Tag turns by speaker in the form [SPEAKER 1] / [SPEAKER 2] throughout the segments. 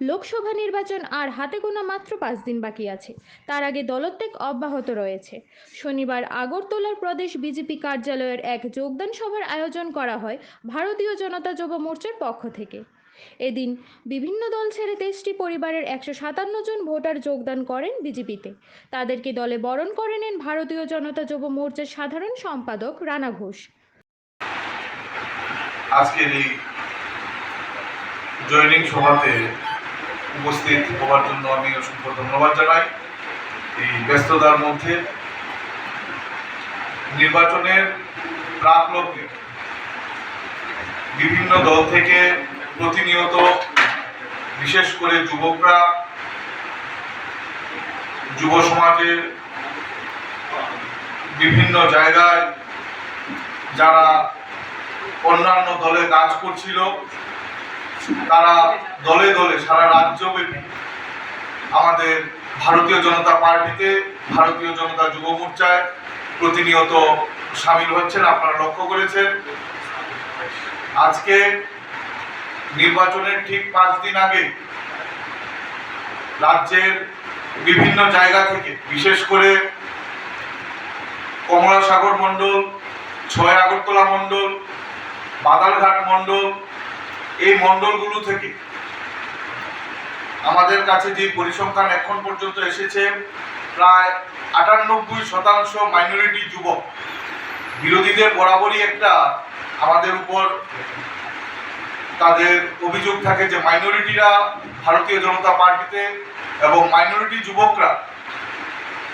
[SPEAKER 1] লোকসভা নির্বাচন আর হাতে গোনা মাত্র পাঁচ দিন বাকি আছে। তার আগে দলত্যাগ অব্যাহত রয়েছে। শনিবার আগরতলার প্রদেশ বিজেপি কার্যালয়ের এক যোগদান সভার আয়োজন করা হয় ভারতীয় জনতা যুব মোর্চার পক্ষ থেকে। এদিন বিভিন্ন দল ছেড়ে তেইশটি পরিবারের একশো সাতান্ন জন ভোটার যোগদান করেন বিজেপিতে। তাদেরকে দলে বরণ করে নেন ভারতীয় জনতা যুব মোর্চার সাধারণ সম্পাদক রানা ঘোষ।
[SPEAKER 2] আজকের এই জয়নিং সভাতে উপস্থিত হওয়ার জন্য আমি অসংখ্য ধন্যবাদ জানাই। এই ব্যস্ততার মধ্যে নির্বাচনের প্রাক লগ্নে বিভিন্ন দল থেকে প্রতিনিয়ত, বিশেষ করে যুবকরা, যুব সমাজের বিভিন্ন জায়গায় যারা অন্যান্য দলে কাজ করছিল তারা দলে দলে সারা রাজ্যব্যাপী আমাদের ভারতীয় জনতা পার্টিতে, ভারতীয় জনতা যুব মোর্চায় প্রতিনিয়ত সামিল হচ্ছেন, আপনারা লক্ষ্য করেছেন। আজকে নির্বাচনের ঠিক পাঁচ দিন আগে রাজ্যের বিভিন্ন জায়গা থেকে, বিশেষ করে কমলাসাগর মণ্ডল, ছয় আগরতলা মণ্ডল, বাদালঘাট মণ্ডল এই মণ্ডলগুলো থেকে। আমাদের কাছে যে পরিসংখ্যান এখন পর্যন্ত এসেছে, প্রায় আটানব্বই শতাংশ মাইনরিটি যুবক। বিরোধীদের বরাবরই একটা আমাদের উপর তাদের অভিযোগ থাকে যে মাইনরিটিরা ভারতীয় জনতা পার্টিতে এবং মাইনরিটি যুবকরা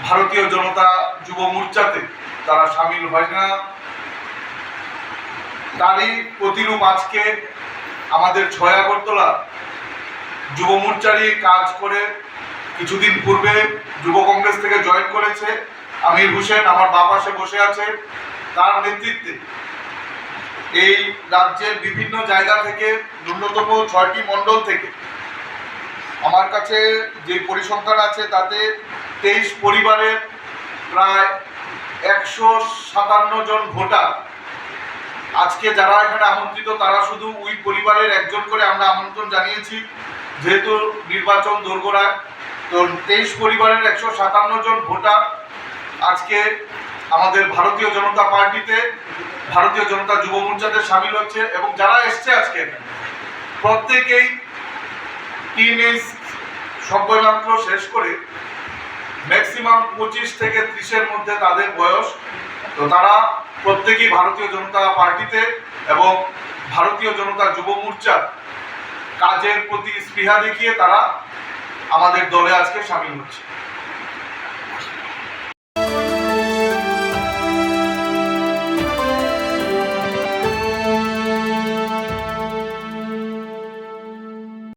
[SPEAKER 2] ভারতীয় জনতা যুব মোর্চাতে তারা সামিল হয় না। তারই প্রতিরূপ আজকে আমাদের ছয় আগরতলা যুব মোর্চারই কাজ করে। কিছুদিন পূর্বে যুব কংগ্রেস থেকে জয়েন করেছে আমির হোসেন, আমার বাপ পাশে বসে আছে। তার নেতৃত্বে এই রাজ্যের বিভিন্ন জায়গা থেকে, ন্যূনতম ছয়টি মণ্ডল থেকে, আমার কাছে যে পরিসংখ্যান আছে তাতে তেইশ পরিবারের প্রায় একশো সাতান্ন জন ভোটার আজকে যারা এখানে আমন্ত্রিত, তারা শুধু ওই পরিবারের একজন করে আমরা আমন্ত্রণ জানিয়েছি। যেহেতু নির্বাচন দোরগোড়ায় তো তেইশ পরিবারের একশো সাতান্ন জন ভোটার। আজকে আমাদের ভারতীয় জনতা পার্টিতে ভারতীয় জনতা যুব মোর্চাতে সামিল হচ্ছে এবং যারা এসছে আজকে প্রত্যেকেই এজ সভ্যমাত্র শেষ করে ম্যাক্সিমাম পঁচিশ থেকে ত্রিশের মধ্যে তাদের বয়স। তো তারা প্রত্যেকেই ভারতীয় জনতা পার্টিতে এবং ভারতীয় জনতা যুব মোর্চার কাজের প্রতি স্পৃহা দেখিয়ে তারা আমাদের দলে আজকে সামিল হচ্ছে।